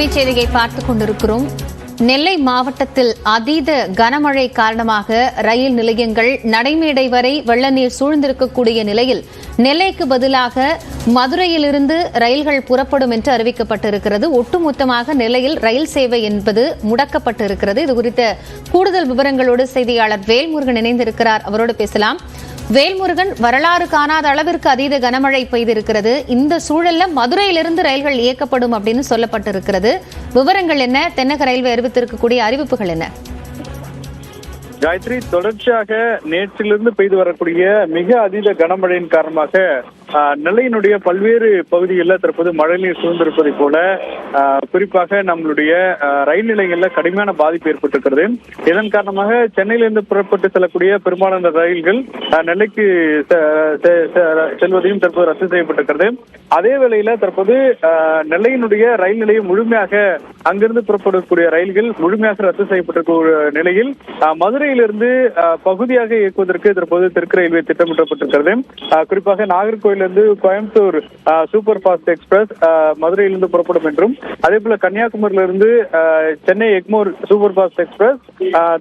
அண்மை செய்தியை பார்த்துக் கொண்டிருக்கிறோம். நெல்லை மாவட்டத்தில் அதீத கனமழை காரணமாக ரயில் நிலையங்கள் நடைமேடை வரை வெள்ள நீர் சூழ்ந்திருக்கக்கூடிய நிலையில் நெல்லைக்கு பதிலாக மதுரையிலிருந்து ரயில்கள் புறப்படும் என்று அறிவிக்கப்பட்டிருக்கிறது. ஒட்டுமொத்தமாக நெல்லையில் ரயில் சேவை என்பது முடக்கப்பட்டிருக்கிறது. இது குறித்த கூடுதல் விவரங்களோடு செய்தியாளர் வேல்முருகன் இணைந்திருக்கிறார். அவரோடு பேசலாம். வேல்முருகன் வரலாறு காணாத அளவிற்கு அதீத கனமழை பெய்திருக்கிறது. இந்த சூழல்ல மதுரையிலிருந்து ரயில்கள் இயக்கப்படும் அப்படின்னு சொல்லப்பட்டிருக்கிறது. விவரங்கள் என்ன? தென்னக ரயில்வே அறிவித்திருக்கக்கூடிய அறிவிப்புகள் என்ன? காயத்ரி தொடர்ச்சியாக நேற்றிலிருந்து பெய்து வரக்கூடிய மிக அதீத கனமழையின் காரணமாக ஆஹ், நெல்லையினுடைய பல்வேறு பகுதிகளில் தற்போது மழைநீர் சூழ்ந்திருப்பதை போல குறிப்பாக நம்மளுடைய ரயில் நிலையங்களில் கடுமையான பாதிப்பு ஏற்பட்டிருக்கிறது. இதன் காரணமாக சென்னையிலிருந்து புறப்பட்டு செல்லக்கூடிய பெரும்பாலான ரயில்கள் நெல்லைக்கு செ- செ- செல்வதையும் தற்போது ரத்து செய்யப்பட்டிருக்கிறது. அதே வேளையில தற்போது ஆஹ், நெல்லையினுடைய ரயில் நிலையம் முழுமையாக அங்கிருந்து புறப்படக்கூடிய ரயில்கள் முழுமையாக ரத்து செய்யப்பட்டிருக்க நிலையில் ஆஹ், மதுரையிலிருந்து ஆஹ், பகுதியாக இயக்குவதற்கு தற்போது தெற்கு ரயில்வே திட்டமிடப்பட்டிருக்கிறது. குறிப்பாக நாகர்கோயிலிருந்து கோயம்புத்தூர் சூப்பர் ஃபாஸ்ட் எக்ஸ்பிரஸ் ஆஹ், மதுரையிலிருந்து புறப்படும் என்றும் அதே போல கன்னியாகுமரியிலிருந்து Chennai Egmore super fast express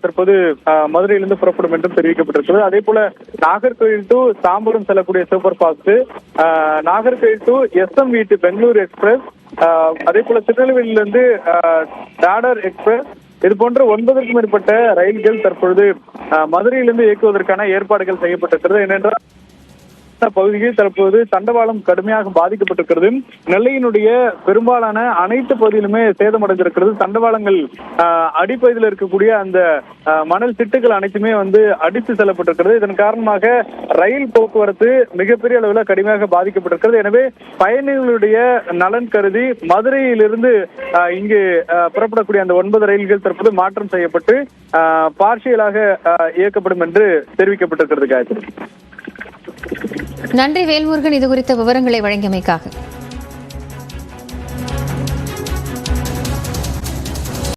தற்போது ஆஹ், மதுரையிலிருந்து புறப்படும் என்றும் தெரிவிக்கப்பட்டிருக்கிறது. அதே போல நாகர்கோயில் டு தாம்பரம் செல்லக்கூடிய super fast Nagercoil to S M V T Bangalore express அதே போல திருநெல்வேலியிலிருந்து ஆஹ், டாடர் எக்ஸ்பிரஸ் இது போன்ற ஒன்பதற்கும் மேற்பட்ட ரயில்கள் தற்பொழுது ஆஹ், மதுரையிலிருந்து இயக்குவதற்கான ஏற்பாடுகள் செய்யப்பட்டிருக்கிறது. ஏனென்றால் பகுதியில் தற்போது தண்டவாளம் கடுமையாக பாதிக்கப்பட்டிருக்கிறது. நெல்லையினுடைய பெரும்பாலான அனைத்து பகுதியிலுமே சேதமடைந்திருக்கிறது தண்டவாளங்கள் ஆஹ், அடிப்பகுதியில் இருக்கக்கூடிய அந்த ஆஹ், மணல் திட்டுகள் அனைத்துமே வந்து அடித்து செல்லப்பட்டிருக்கிறது. இதன் காரணமாக ரயில் போக்குவரத்து மிகப்பெரிய அளவில் கடுமையாக பாதிக்கப்பட்டிருக்கிறது. எனவே பயணிகளுடைய நலன் கருதி மதுரையிலிருந்து ஆஹ், இங்கு புறப்படக்கூடிய அந்த ஒன்பது ரயில்கள் தற்போது மாற்றம் செய்யப்பட்டு பார்சியலாக இயக்கப்படும் என்று தெரிவிக்கப்பட்டிருக்கிறது காயத்ரி. நன்றி வேல்முருகன். இது குறித்த விவரங்களை வழங்கியமைக்காக.